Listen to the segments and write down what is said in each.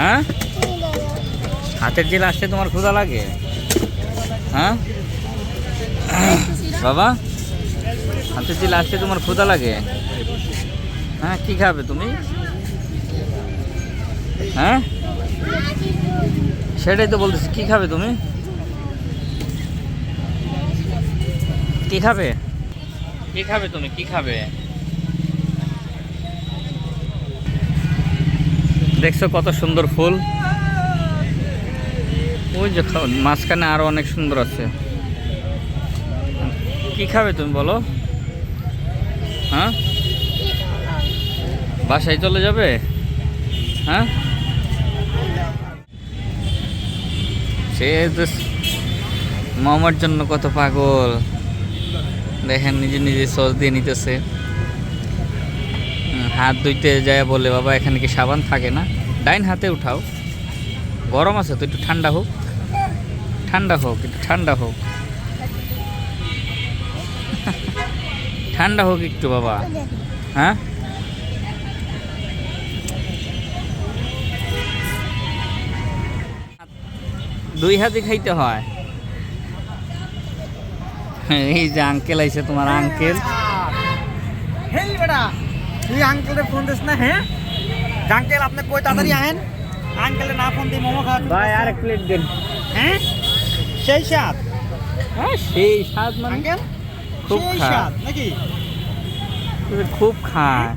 হ্যাঁ? হাতের জেল আসতে তোমার ক্ষুধা লাগে? হ্যাঁ? বাবা, হাতের জেল আসতে তোমার ক্ষুধা লাগে? হ্যাঁ কি খাবে তুমি? হ্যাঁ? সেটাই তো বলতেছি, কি খাবে তুমি? কি খাবে? কি খাবে তুমি? কি খাবে? দেখছ কত সুন্দর ফুল? ওই যে মাঝখানে আরও অনেক সুন্দর আছে। কি খাবে তুমি বলো? হ্যাঁ? বাসায় চলে যাবে? হ্যাঁ? সে তো মামার জন্য কত পাগল। দেখেন নিজে নিজে সস দিয়ে নিতেছে। হাত ধুইতে যায় বলে, বাবা, এখানে কি সাবান থাকে না? ডাইন হাতে উঠাও। গরম আছে তো, একটু ঠান্ডা হোক। ঠান্ডা হোক, একটু ঠান্ডা হোক। ঠান্ডা হোক একটু, বাবা। হ্যাঁ? দুই হাতে খাইতে হয়। এই যে আঙ্কেল আইছে তোমার আঙ্কেল তুই আঙ্কেলের ফোন দিস না হ্যাঁ? আঙ্কেল আপনি কই? তাড়াতাড়ি আহেন। আঙ্কেলে না ফোন দিয়ে মোমো খাওয়া ভাই আর এক প্লেট দেন। হ্যাঁ? সেই স্বাদ। হ্যাঁ সেই স্বাদ মানে আঙ্কেল খুব স্বাদ নাকি? খুব খায়।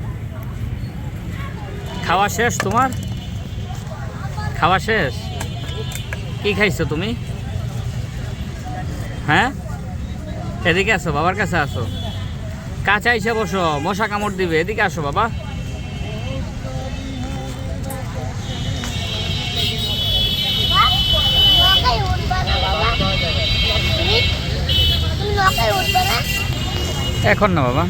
খাওয়া শেষ তোমার? খাওয়া শেষ? কি খাইছো তুমি? হ্যাঁ? এদিকে আসো বাবার কাছে আসো। কাছে এসে বসো মশা কামড় দিবে। এদিকে আসো বাবা। এখন না বাবা।